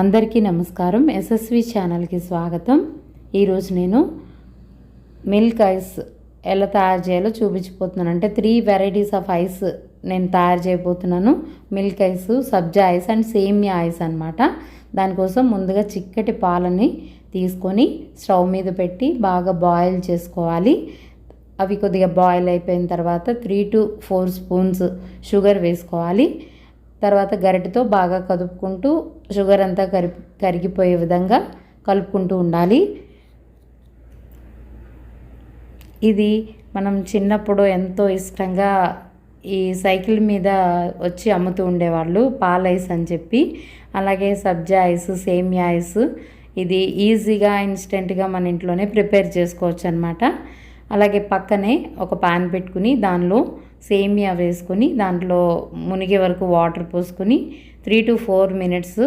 అందరికీ నమస్కారం. ఎస్ఎస్వి ఛానల్కి స్వాగతం. ఈరోజు నేను మిల్క్ ఐస్ ఎలా తయారు చేయాలో చూపించిపోతున్నాను అంటే త్రీ వెరైటీస్ ఆఫ్ ఐస్ నేను తయారు చేయబోతున్నాను. మిల్క్ ఐస్ సబ్జా ఐస్ అండ్ సేమియా ఐస్ అనమాట దానికోసం ముందుగా చిక్కటి పాలని తీసుకొని స్టవ్ మీద పెట్టి బాగా బాయిల్ చేసుకోవాలి. అవి కొద్దిగా బాయిల్ అయిపోయిన తర్వాత three to four spoons sugar వేసుకోవాలి. తర్వాత గరిటతో బాగా కదుపుకుంటూ షుగర్ అంతా కరి కరిగిపోయే విధంగా కలుపుకుంటూ ఉండాలి. ఇది మనం చిన్నప్పుడు ఎంతో ఇష్టంగా ఈ సైకిల్ మీద వచ్చి అమ్ముతూ ఉండేవాళ్ళు పాల ఐస్ అని చెప్పి. అలాగే సబ్జా ఐస్ సేమియా ఐస్ ఇది ఈజీగా ఇన్స్టెంట్గా మన ఇంట్లోనే ప్రిపేర్ చేసుకోవచ్చు అనమాట అలాగే పక్కనే ఒక పాన్ పెట్టుకుని దానిలో సేమియా వేసుకొని దాంట్లో మునిగే వరకు వాటర్ పోసుకొని three to four minutes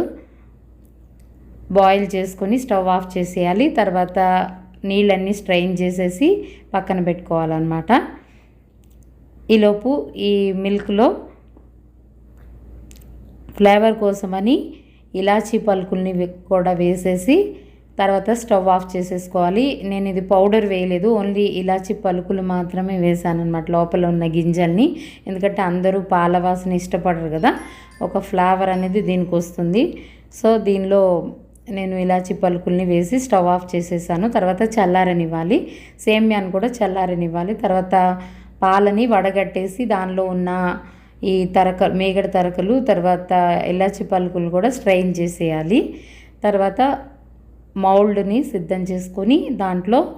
boil చేసుకొని స్టవ్ ఆఫ్ చేసేయాలి. తర్వాత నీళ్ళన్నీ స్ట్రైన్ చేసేసి పక్కన పెట్టుకోవాలన్నమాట. ఈలోపు ఈ మిల్క్లో ఫ్లేవర్ కోసమని ఇలాచీ పలుకుల్ని కూడా వేసేసి తర్వాత స్టవ్ ఆఫ్ చేసేసుకోవాలి. నేను ఇది పౌడర్ వేయలేదు. ఓన్లీ ఇలాచి పలుకులు మాత్రమే వేసాను అనమాట లోపల ఉన్న గింజల్ని. ఎందుకంటే అందరూ పాల వాసన ఇష్టపడరు కదా. ఒక ఫ్లేవర్ అనేది దీనికి వస్తుంది. సో దీనిలో నేను ఇలాచి పలుకుల్ని వేసి స్టవ్ ఆఫ్ చేసేసాను. తర్వాత చల్లారనివ్వాలి. సేమ్యాన్ కూడా చల్లారనివ్వాలి. తర్వాత పాలని వడగట్టేసి దానిలో ఉన్న ఈ తరక మేగడ తరకలు తర్వాత ఇలాచి పలుకులు కూడా స్ట్రైన్ చేసేయాలి. తర్వాత మౌల్డ్ని సిద్ధం చేసుకొని దాంట్లో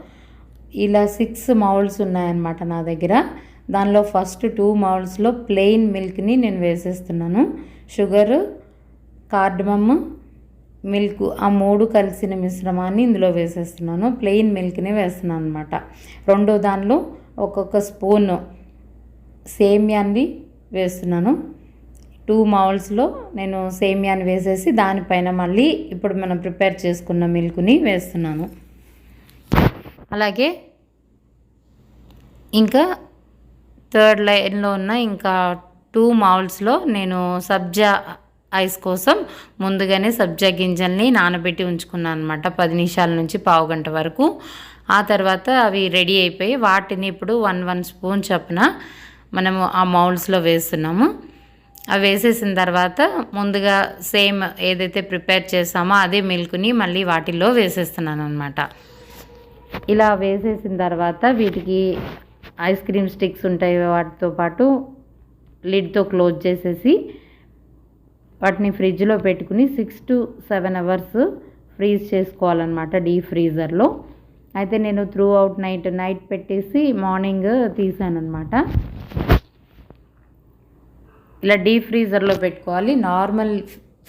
ఇలా సిక్స్ మౌల్డ్స్ ఉన్నాయన్నమాట నా దగ్గర. దానిలో ఫస్ట్ టూ మౌల్డ్స్లో ప్లెయిన్ మిల్క్ని నేను వేసేస్తున్నాను. షుగర్ కార్డమమ్ మిల్క్ ఆ మూడు కలిసిన మిశ్రమాన్ని ఇందులో వేసేస్తున్నాను. ప్లెయిన్ మిల్క్ని వేస్తున్నాను అనమాట రెండో దానిలో ఒక్కొక్క స్పూన్ సేమ్యాన్ని వేస్తున్నాను. టూ మౌల్స్లో నేను సేమియాని వేసేసి దానిపైన మళ్ళీ ఇప్పుడు మనం ప్రిపేర్ చేసుకున్న మిల్క్ని వేస్తున్నాను. అలాగే ఇంకా థర్డ్ లైన్లో ఉన్న ఇంకా టూ మౌల్స్లో నేను సబ్జా ఐస్ కోసం ముందుగానే సబ్జా గింజల్ని నానబెట్టి ఉంచుకున్నాను అనమాట పది నిమిషాల నుంచి పావు గంట వరకు. ఆ తర్వాత అవి రెడీ అయిపోయి వాటిని ఇప్పుడు వన్ వన్ స్పూన్ చొప్పున మనము ఆ మౌల్స్లో వేస్తున్నాము. అవి వేసేసిన తర్వాత ముందుగా సేమ్ ఏదైతే ప్రిపేర్ చేసామో అదే మిల్క్ని మళ్ళీ వాటిల్లో వేసేస్తున్నాను అనమాట ఇలా వేసేసిన తర్వాత వీటికి ఐస్ క్రీమ్ స్టిక్స్ ఉంటాయి వాటితో పాటు లిడ్తో క్లోజ్ చేసేసి వాటిని ఫ్రిడ్జ్లో పెట్టుకుని six to seven hours freeze చేసుకోవాలన్నమాట డీ ఫ్రీజర్లో. అయితే నేను త్రూ అవుట్ నైట్ నైట్ పెట్టేసి మార్నింగ్ తీసాను అనమాట ఇలా డీప్ ఫ్రీజర్లో పెట్టుకోవాలి. నార్మల్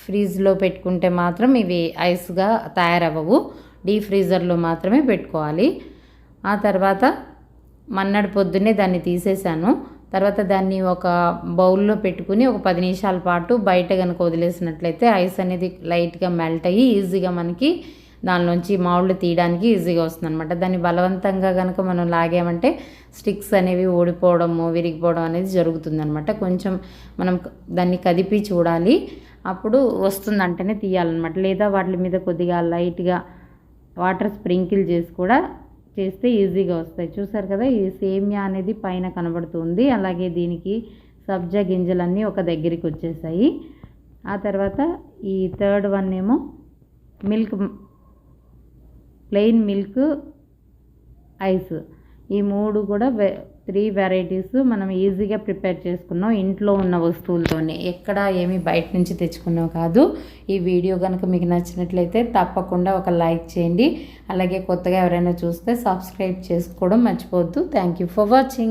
ఫ్రీజ్లో పెట్టుకుంటే మాత్రం ఇవి ఐస్గా తయారవ్వవు. డీప్ ఫ్రీజర్లో మాత్రమే పెట్టుకోవాలి. ఆ తర్వాత మన్నాడు పొద్దున్నే దాన్ని తీసేసాను తర్వాత దాన్ని ఒక బౌల్లో పెట్టుకుని ఒక పది నిమిషాల పాటు బయట కనుక వదిలేసినట్లయితే ఐస్ అనేది లైట్గా మెల్ట్ అయ్యి ఈజీగా మనకి దానిలోంచి మామిళ్ళు తీయడానికి ఈజీగా వస్తుంది అనమాట దాన్ని బలవంతంగా కనుక మనం లాగామంటే స్టిక్స్ అనేవి ఓడిపోవడము విరిగిపోవడం అనేది జరుగుతుంది అనమాట కొంచెం మనం దాన్ని కదిపి చూడాలి. అప్పుడు వస్తుందంటేనే తీయాలన్నమాట. లేదా వాటి మీద కొద్దిగా లైట్గా వాటర్ స్ప్రింకిల్ చేసి కూడా చేస్తే ఈజీగా వస్తాయి. చూసారు కదా ఈ సేమియా అనేది పైన కనబడుతుంది. అలాగే దీనికి సబ్జా గింజలన్నీ ఒక దగ్గరికి వచ్చేసాయి. ఆ తర్వాత ఈ థర్డ్ వన్ ఏమో మిల్క్ ప్లెయిన్ మిల్క్ ఐస్. ఈ మూడు కూడా త్రీ వెరైటీస్ మనం ఈజీగా ప్రిపేర్ చేసుకున్నాం ఇంట్లో ఉన్న వస్తువులతోనే. ఎక్కడ ఏమి బయట నుంచి తెచ్చుకున్నాం కాదు. ఈ వీడియో కనుక మీకు నచ్చినట్లయితే తప్పకుండా ఒక లైక్ చేయండి. అలాగే కొత్తగా ఎవరైనా చూస్తే సబ్స్క్రైబ్ చేసుకోవడం మర్చిపోవద్దు. Thank you for watching.